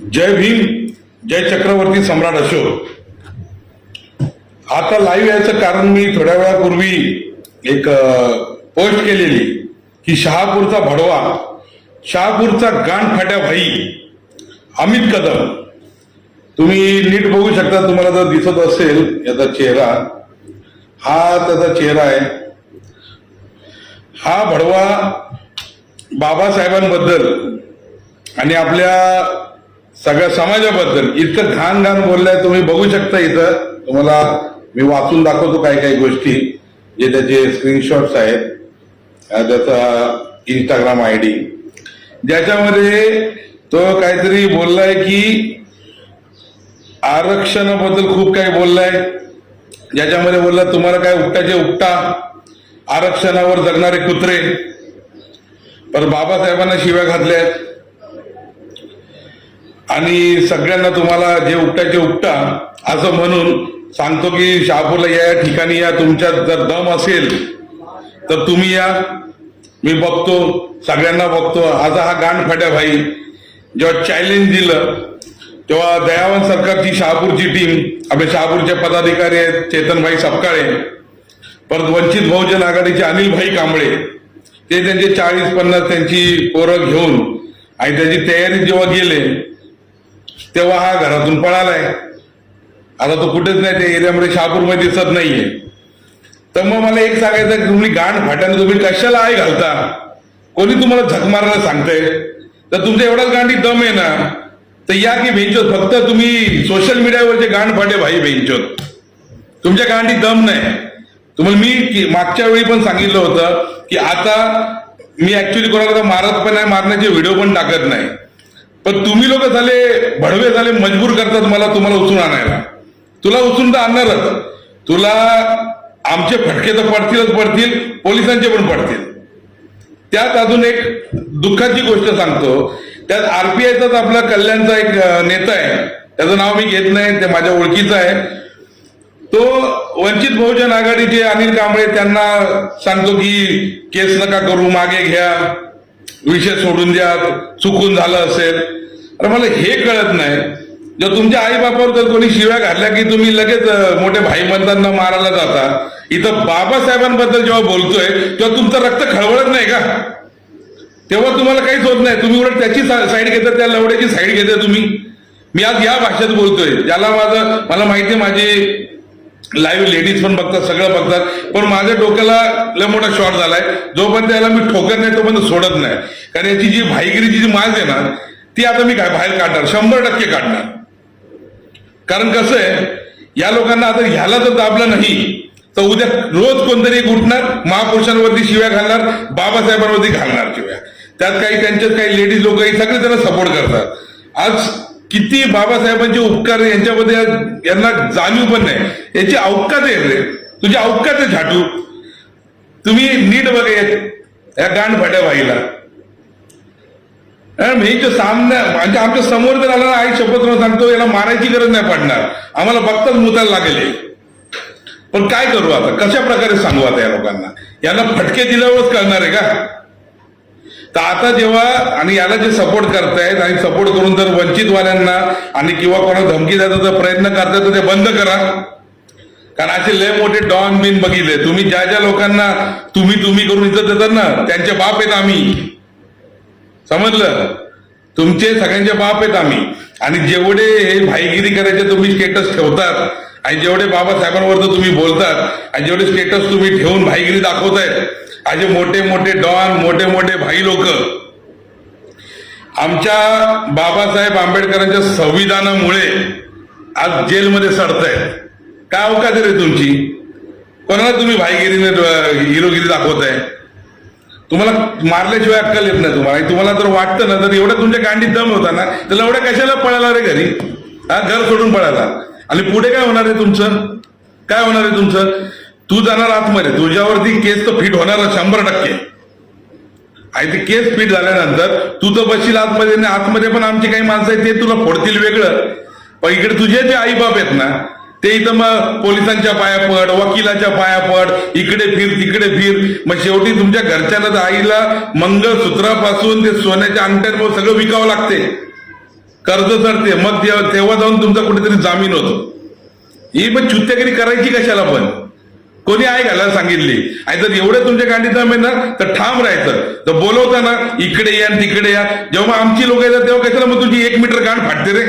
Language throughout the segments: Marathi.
जय भीम जय चक्रवर्ती सम्राट अशोक. आता लाईव्ह यायचं कारण मी थोड्या वेळापूर्वी एक पोस्ट केलेली की शहापूरचा भडवा शहापूरचा गाणफाट्या भाई अमित कदम. तुम्ही नीट बघू शकता तुम्हाला जर दिसत असेल याचा चेहरा. हा त्याचा चेहरा आहे. हा भडवा बाबासाहेबांबद्दल आणि आपल्या सगळ्या समाजाबद्दल. इतकं घाण घाण बोललाय तुम्ही बघू शकता इथं. तुम्हाला मी वाचून दाखवतो काही काही गोष्टी जे त्याचे स्क्रीनशॉट्स आहेत. त्याचा इंस्टाग्राम आय डी ज्याच्यामध्ये तो काहीतरी बोललाय की आरक्षणाबद्दल खूप काही बोललाय. ज्याच्यामध्ये बोलला तुम्हाला काय उपटाचे उपटा आरक्षणावर जगणारे कुत्रे. पर बाबासाहेबांना शिव्या घातल्या आहेत आणि सगळ्यांना तुम्हाला जे उपटायचे उपटा असं म्हणून सांगतो की शहापूरला या या ठिकाणी या. तुमच्यात जर दम असेल तर तुम्ही या. मी बघतो सगळ्यांना बघतो. आता हा गाण फाट्या भाई जेव्हा चॅलेंज दिलं तेव्हा दयावन सरकारची शहापूरची टीम आपले शहापूरचे पदाधिकारी आहेत चेतनभाई सपकाळे परत वंचित बहुजन आघाडीचे अनिलभाई कांबळे ते त्यांचे चाळीस पन्नास त्यांची पोरं घेऊन आणि त्याची तयारी जेव्हा गेले तेव्हा हा घरातून पळालाय. आता तो कुठेच नाही त्या एरियामध्ये शहापूरमध्ये दिसत नाहीये. तर मग मला एक सांगायचं की तुम्ही गाण फाट्याने तुम्ही कशाला आई घालता? कोणी तुम्हाला झक मारायला सांगते तर तुमच्या एवढाच गांडी दम आहे ना तर या की बेंचोत फक्त तुम्ही सोशल मीडियावरचे गाण फाटे भाई बेंचोत तुमच्या गांडी दम नाही. तुम्हाला मी मागच्या वेळी पण सांगितलं होतं की आता मी ऍक्च्युली कोणाला मारत पण नाही मारण्याचे व्हिडिओ पण टाकत नाही. पण तुम्ही लोक झाले भडवे झाले मजबूर करतात मला तुम्हाला उचलून आणायला. तुला उचलून तर आणणारच. तुला आमचे फटके तर पडतीलच पडतील पोलिसांचे पण पडतील. त्यात अजून एक दुःखाची गोष्ट सांगतो. त्यात आरपीआयचाच आपला कल्याणचा एक नेता आहे. त्याचं नाव मी घेत नाही ते माझ्या ओळखीचं आहे. तो वंचित बहुजन आघाडीचे अनिल कांबळे त्यांना सांगतो की केस नका करू मागे घ्या विषय सोडून द्या चुकून झालं असेल. अरे मला हे कळत नाही. जर तुमच्या आई बापावर जर कोणी शिव्या घातल्या की तुम्ही लगेच मोठे भाई म्हणताना मारायला जाता. इथं बाबासाहेबांबद्दल जेव्हा बोलतोय तेव्हा तुमचं रक्त खळवळत नाही का? तेव्हा तुम्हाला काहीच होत नाही. तुम्ही उलट त्याची साईड घेता त्या लवड्याची साईड घेता तुम्ही. मी आज या भाषेत बोलतोय. ज्याला माझं मला माहिती माझी लाईव्ह लेडीज पण बघतात सगळं बघतात. पण माझ्या डोक्याला लय मोठा शॉर्ट झालाय. जोपर्यंत याला मी ठोकत नाही तोपर्यंत सोडत नाही. कारण याची जी भाईगिरीची जी माज आहे ना ती आता मी काय बाहेर काढणार शंभर टक्के काढणार. कारण कसं आहे या लोकांना आता ह्याला जर दाबलं नाही तर उद्या रोज कोणतरी एक उठणार महापुरुषांवरती शिव्या घालणार बाबासाहेबांवरती घालणार शिव्या. त्यात काही त्यांच्यात काही लेडीज लोक सगळे त्यांना सपोर्ट करतात. आज किती बाबासाहेबांचे उपकार यांच्यामध्ये यांना जाणीव पण नाही. याची अवकात आहे रे. तुझी अवकात आहे झाटू तुम्ही नीट बघा या गांड फाट्या बाईला मी सामना सामने म्हणजे आमच्यासमोर जर आला आई शपथ न सांगतो याला मारायची गरज नाही पडणार. आम्हाला बघताच मुतायला लागेल पण काय करू आता? कशा प्रकारे सांगू आता या लोकांना? यांना फटके दिल्यावरच कळणार आहे का? तर आता जेव्हा आणि याला जे सपोर्ट करतायत आणि सपोर्ट करून जर वंचितवाल्यांना आणि किंवा कोणाला धमकी द्यायचा जर प्रयत्न करतायत तर ते बंद करा. कारण असे लय मोठे डॉन बिन बघितले. तुम्ही ज्या ज्या लोकांना तुम्ही तुम्ही करून इज्जत देतात ना त्यांचे बाप आहेत आम्ही. समजलं? तुमचे सगळ्यांचे बाप आहेत आम्ही. आणि जेवढे हे भाईगिरी करायचे तुम्ही स्टेटस ठेवतात आणि जेवढे बाबासाहेबांवर तुम्ही बोलतात आणि जेवढे स्टेटस तुम्ही ठेवून भाईगिरी दाखवतायत असे मोठे मोठे डॉन मोठे मोठे भाई लोक आमच्या बाबासाहेब आंबेडकरांच्या संविधानामुळे आज जेलमध्ये सडतायत. काय अवकाश रे तुमची? कोणाला तुम्ही भाईगिरीने हिरोगिरी दाखवताय? तुम्हाला मारल्याशिवाय अक्कल येत नाही तुम्हाला. तुम्हाला जर वाटतं ना तर एवढं तुमच्या गांडीत दम होता ना तर एवढ्या कशाला पळाला रे घरी? हा घर सोडून पळाला. आणि पुढे काय होणार आहे तुमचं? काय होणार आहे तुमचं? तू जाणार आतमध्ये. तुझ्यावरती केस तर फिट होणार शंभर टक्के. आणि ते केस फिट झाल्यानंतर तू तर बसशील आतमध्ये आणि आतमध्ये पण आमची काही माणसं आहेत ते तुला फोडतील वेगळं. पण इकडे तुझे जे आई बाप आहेत ना ते इथं मग पोलिसांच्या पाया पड वकिलाच्या पाया पड इकडे फिर तिकडे फिर. मग शेवटी तुमच्या घरच्यानं तर आईला मंगळसूत्रापासून ते सोन्याच्या अंगठ्यांवर सगळं विकावं लागते. कर्ज सरते मग तेव्हा तेव्हा जाऊन तुमचा कुठेतरी जामीन होतो. ही पण चुत्यागिरी करायची कशाला पण? कोणी आहे घालायला सांगितली? आणि जर एवढे तुमच्या गांडीत दम ना तर ठाम राहायचं. तर बोलवताना इकडे या तिकडे या. जेव्हा आमची लोक येतात तेव्हा कशाला मग तुझी एक मीटर गांड फाटते रे?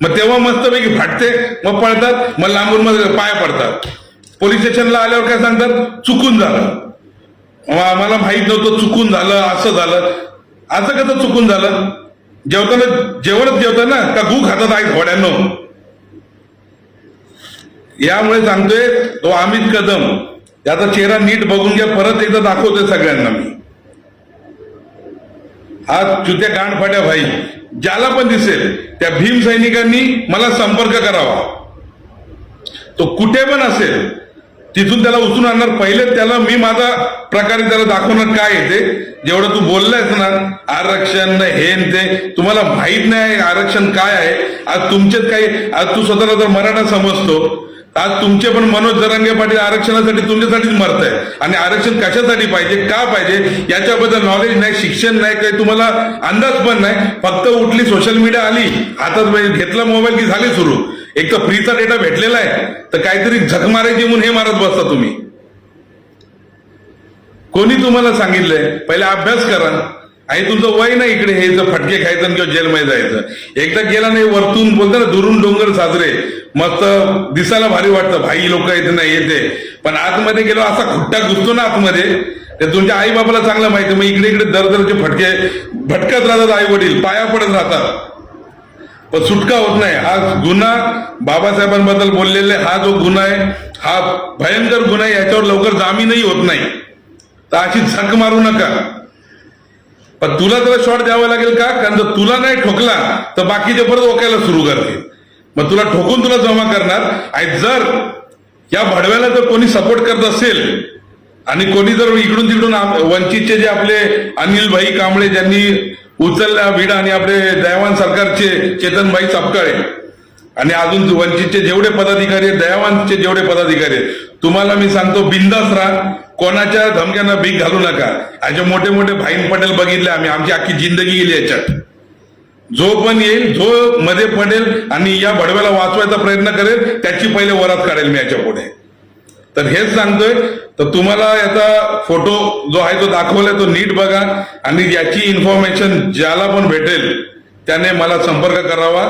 मग तेव्हा मस्तपैकी फाटते मग पळतात मग लांबून मग पाय पडतात. पोलीस स्टेशनला आल्यावर काय सांगतात? चुकून झालं. मग आम्हाला माहीत नव्हतं चुकून झालं असं झालं. असं कसं चुकून झालं? जेवताना जेवणच जेवतं ना का गू खातात आहे घोड्यांनो? यामुळे सांगतोय तो अमित कदम त्याचा चेहरा नीट बघून घ्या परत एकदा दाखवतोय सगळ्यांना मी. हा चुत्या गांडफाट्या भाई ज्याला पण दिसेल त्या भीम सैनिकांनी मला संपर्क करावा. तो कुठे पण असेल तिथून त्याला उचलून आणणार. पहिले त्याला मी माझा प्रकारे त्याला दाखवणार काय येते जेवढं तू बोललायस ना आरक्षण हे ते तुम्हाला माहीत नाही आरक्षण काय आहे. आज तुमचेच काही आज तू स्वतःला जर मराठा समजतो आज तुमचे पण मनोज जरांगे पाटील आरक्षणासाठी तुमच्यासाठीच मरत आहे आणि आरक्षण कशासाठी पाहिजे का पाहिजे याच्याबद्दल नॉलेज नाही शिक्षण नाही काही तुम्हाला अंदाज पण नाही. फक्त उठली सोशल मीडिया आली हातात घेतला मोबाईल की झाली सुरू. एक तर फ्रीचा डेटा भेटलेला आहे तर काहीतरी झक मारायची म्हणून हे मारत बसता तुम्ही. कोणी तुम्हाला सांगितलंय? पहिले अभ्यास करा. आणि तुमचं वय नाही इकडे हे जर फटके खायचं किंवा जेलमध्ये जायचं. एकदा गेला नाही वरतून बोलतो ना दुरून डोंगर साजरे. मस्त दिसायला भारी वाटतं. भाई लोक येते नाही येते. पण आतमध्ये गेलो असा खुट्टा घुसतो ना आतमध्ये. तर तुमच्या आई बाबाला चांगलं माहिती मग इकडे इकडे दरदरचे फटके भटकत राहतात आई वडील पाया पडत राहतात. पण सुटका होत नाही. हा गुन्हा बाबासाहेबांबद्दल बोललेले हा जो गुन्हा आहे हा भयंकर गुन्हा आहे याच्यावर लवकर जामीनही होत नाही. तर अशी झक मारू नका. पण तुला त्याला शॉट द्यावा लागेल का? कारण जर तुला नाही ठोकला तर बाकीचे परत ओकायला सुरू करतील. मग तुला ठोकून तुला जमा करणार. आणि जर या भडव्याला जर कोणी सपोर्ट करत असेल आणि कोणी जर इकडून तिकडून वंचितचे जे आपले अनिल भाई कांबळे ज्यांनी उचलल्या विडा आणि आपले दयावान सरकारचे चेतनभाई चापकाळे आणि अजून वंचितचे जेवढे पदाधिकारी आहेत दयावानचे जेवढे पदाधिकारी आहेत तुम्हाला मी सांगतो बिंदास राहा. कोणाच्या धमक्यांना भीक घालू नका. असे मोठे मोठे भाईन पटेल बघितले आम्ही आमची अख्खी जिंदगी गेली याच्यात. जो पण येईल जो मध्ये पडेल आणि या भडव्याला वाचवायचा प्रयत्न करेल त्याची पहिले वरात काढेल मी याच्यापुढे. तर हेच सांगतोय तर तुम्हाला याचा फोटो जो आहे तो दाखवलाय तो नीट बघा. आणि याची इन्फॉर्मेशन ज्याला पण भेटेल त्याने मला संपर्क करावा.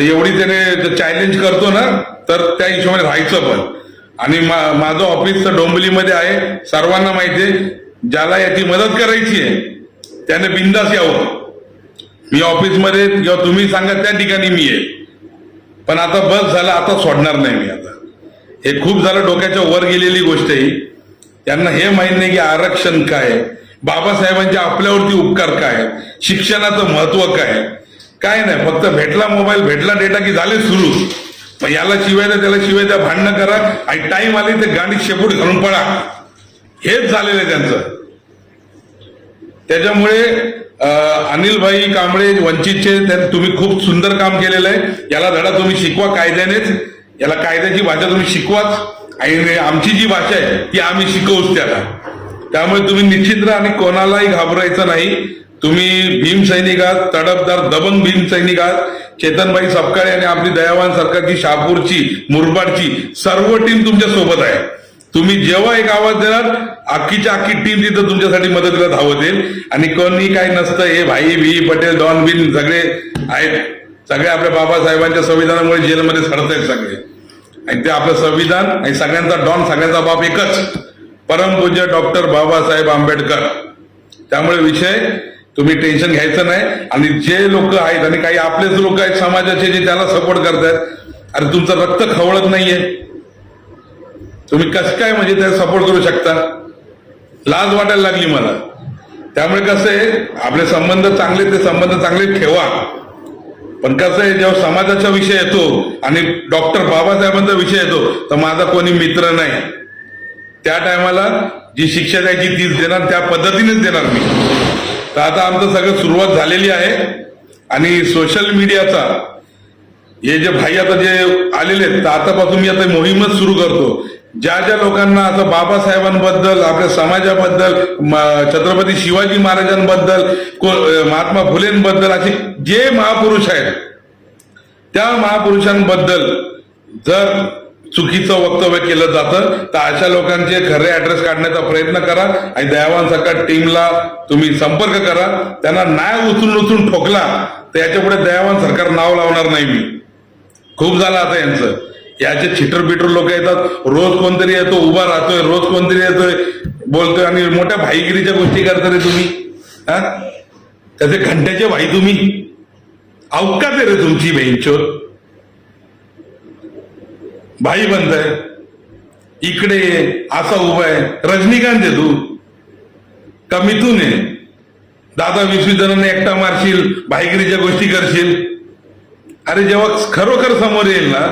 एवढी त्याने चॅलेंज करतो ना तर त्या हिशोबाने राहायचं पण. आणि मा- माझं ऑफिस तर डोंबिवलीमध्ये आहे. सर्वांना माहिती आहे ज्याला याची मदत करायची आहे त्याने बिंदास यावं. मी ऑफिसमध्ये किंवा तुम्ही सांगा त्या ठिकाणी मी आहे. पण आता बस झालं आता सोडणार नाही मी आता. हे खूप झालं डोक्याच्या वर गेलेली गोष्ट आहे. ही. त्यांना हे माहीत नाही की आरक्षण काय बाबासाहेबांचे बाबासाहेबांच्या आपल्यावरती उपकार काय शिक्षणाचं महत्त्व काय काय नाही फक्त भेटला मोबाईल भेटला डेटा की झाले सुरू. मग याला शिवाय त्याला शिवाय त्या भांडणं करा आणि टाइम आली ते गाडीत शेपूट घालून पडा हेच झालेलं आहे त्यांचं. त्याच्यामुळे अनिलभाई कांबळे वंचितचे तुम्ही खूप सुंदर काम केलेलं आहे. याला धडा तुम्ही शिकवा कायद्यानेच. याला कायद्याची भाषा तुम्ही शिकवाच. आणि आमची जी भाषा आहे ती आम्ही शिकवूच त्याला. त्यामुळे तुम्ही निश्चित राहा आणि कोणालाही घाबरायचं नाही. तुम्ही भीम सैनिक आहात तडपदार दबंग भीम सैनिक आहात. चेतनभाई सपकाळे आणि आपली दयावान सरकारची शहापूरची मुरबाडची सर्व टीम तुमच्यासोबत आहे. तुम्ही जेव्हा एक आवाज देणार अख्खीच्या अख्खी टीम तिथं तुमच्यासाठी मदतीला धावत येईल. आणि कोणी काय नसतं हे भाई भी पटेल डॉन बिन सगळे आहेत. सगळे आपल्या बाबासाहेबांच्या संविधानामुळे जेलमध्ये सडत आहेत सगळे. आणि ते आपलं संविधान आणि सगळ्यांचा डॉन सगळ्यांचा बाप एकच. परमपूज्य डॉक्टर बाबासाहेब आंबेडकर. त्यामुळे विषय तुम्ही टेन्शन घ्यायचं नाही. आणि जे लोक आहेत आणि काही आपलेच लोक आहेत समाजाचे जे त्याला सपोर्ट करतायत अरे तुमचं रक्त खवळत नाहीये. तुम्ही कसं काय म्हणजे त्याला सपोर्ट करू शकता? लाज वाटायला लागली मला. त्यामुळे कसं आहे आपले संबंध चांगले ते संबंध चांगले ठेवा. पण कसं आहे जेव्हा समाजाचा विषय येतो आणि डॉक्टर बाबासाहेबांचा विषय येतो तर माझा कोणी मित्र नाही. त्या टायमाला जी शिक्षा द्यायची तीच देणार त्या पद्धतीनेच देणार मी. तर आता आमचं सगळं सुरुवात झालेली आहे. आणि सोशल मीडियाचा हे जे भाई आता जे आलेले आहेत तर आतापासून मी आता मोहीमच सुरू करतो. ज्या ज्या लोकांना असं बाबासाहेबांबद्दल आपल्या समाजाबद्दल म- छत्रपती शिवाजी महाराजांबद्दल को- महात्मा फुलेंबद्दल असे जे महापुरुष आहेत त्या महापुरुषांबद्दल जर चुकीचं वक्तव्य केलं जातं तर अशा लोकांचे खरे ऍड्रेस काढण्याचा प्रयत्न करा आणि दयावान सरकार टीमला तुम्ही संपर्क करा. त्यांना नाही उचलून उचलून ठोकला तर याच्यापुढे दयावान सरकार नाव लावणार नाही मी. खूप झालं आता यांचं. याचे छिटर बिटर लोक येतात रोज कोणतरी येतो उभा राहतोय रोज कोणतरी येतोय बोलतोय आणि मोठ्या भाईगिरीच्या गोष्टी करता रे तुम्ही. हा? त्याचे घंट्याचे भाई तुम्ही. अवकाच आहे रे तुमची बेंचोर भाई बंद आहे इकडे ये, असा उभा आहे रजनीकांत आहे तू। का मिथून आहे दादा वीस जणांनी जणांना एकटा मारशील भाईगिरीच्या गोष्टी करशील। अरे जेव्हा खरोखर समोर येईल ना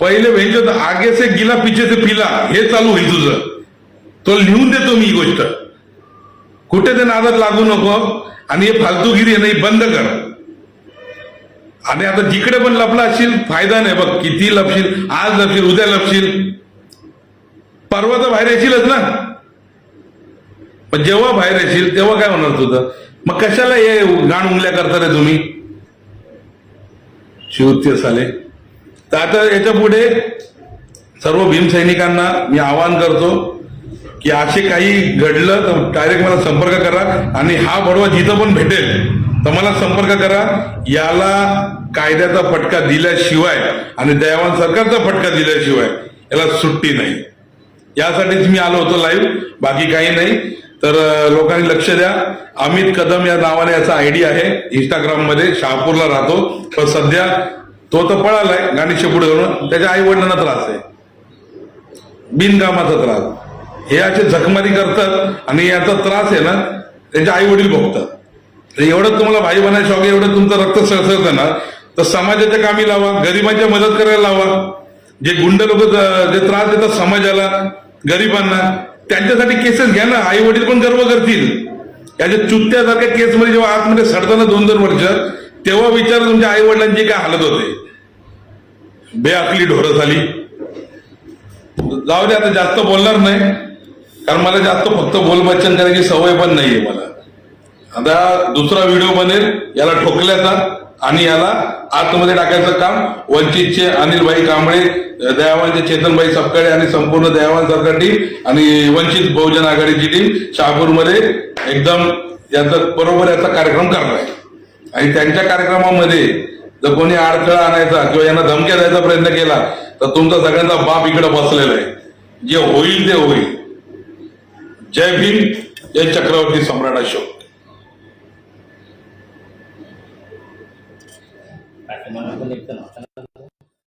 पहिले भेंचो आगे से गिला पिछे से पिला हे चालू होईल तुझं। तो लिहून देतो मी ही गोष्ट। कुठे ते नादात लागू नको आणि हे फालतूगिरी नाही बंद कर। आणि आता जिकडे पण लपला असशील फायदा नाही. बघ किती लपशील आज लपशील उद्या लपशील. परवा तर बाहेर येशीलच ना. पण जेव्हा बाहेर येशील तेव्हा काय होणार तुझं? मग कशाला हे गाण उंगल्या करता रे तुम्ही? शिवत्य साले. तर आता याच्यापुढे सर्व भीमसैनिकांना मी आवाहन करतो की असे काही घडलं तर डायरेक्ट मला संपर्क करा आणि हा बडवा जिथं पण भेटेल तर मला संपर्क करा. याला कायद्याचा फटका दिल्याशिवाय आणि दयावान सरकारचा फटका दिल्याशिवाय याला सुट्टी नाही. यासाठीच मी आलो होतो लाईव्ह बाकी काही नाही. तर लोकांनी लक्ष द्या. अमित कदम या नावाने याचा आयडी आहे. इंस्टाग्राममध्ये शहापूरला राहतो. पण सध्या तो तर पळालाय. गाणी शेपूड घालून त्याच्या आई वडिलांना त्रास आहे. बिनकामाचा त्रास. हे असे झकमारी करतात आणि याचा त्रास आहे ना त्यांचे आई वडील भोगतात. तर एवढं तुम्हाला भाई बनाय शौक आहे, एवढं तुमचं रक्त सळसळतं ना तर समाजाच्या कामी लावा गरिबांच्या मदत करायला लावा. जे गुंड लोक जे त्रास देतात समाजाला गरिबांना त्यांच्यासाठी केसेस घ्या ना. आई वडील पण गर्व करतील. याच्या चुत्त्यासारख्या केसमध्ये जेव्हा आतमध्ये सडताना दोन दोन वर्ष तेव्हा विचार तुमच्या आई वडिलांची काय हालत होते. बेअकली ढोरं झाली. जाऊ दे आता जास्त बोलणार नाही. कारण मला जास्त फक्त बोलबच्चन करायची सवय पण नाहीये मला. आता दुसरा व्हिडिओ बनेल याला ठोकल्याचा आणि याला आतमध्ये टाकायचं काम. वंचितचे अनिलभाई कांबळे दयावानचे चेतनभाई सपकाळे आणि संपूर्ण दयावान सरकार टीम आणि वंचित बहुजन आघाडीची टीम शहापूरमध्ये एकदम याचा बरोबर याचा कार्यक्रम करणार आहे. आणि त्यांच्या कार्यक्रमामध्ये जर कोणी अडथळा आणायचा किंवा यांना धमक्या द्यायचा प्रयत्न केला तर तुमचा सगळ्यांचा बाप इकडे बसलेला आहे. जे होईल ते होईल. जय भीम जय चक्रवर्ती सम्राट अशोक. पाठीमागं पण एक जण होता ना.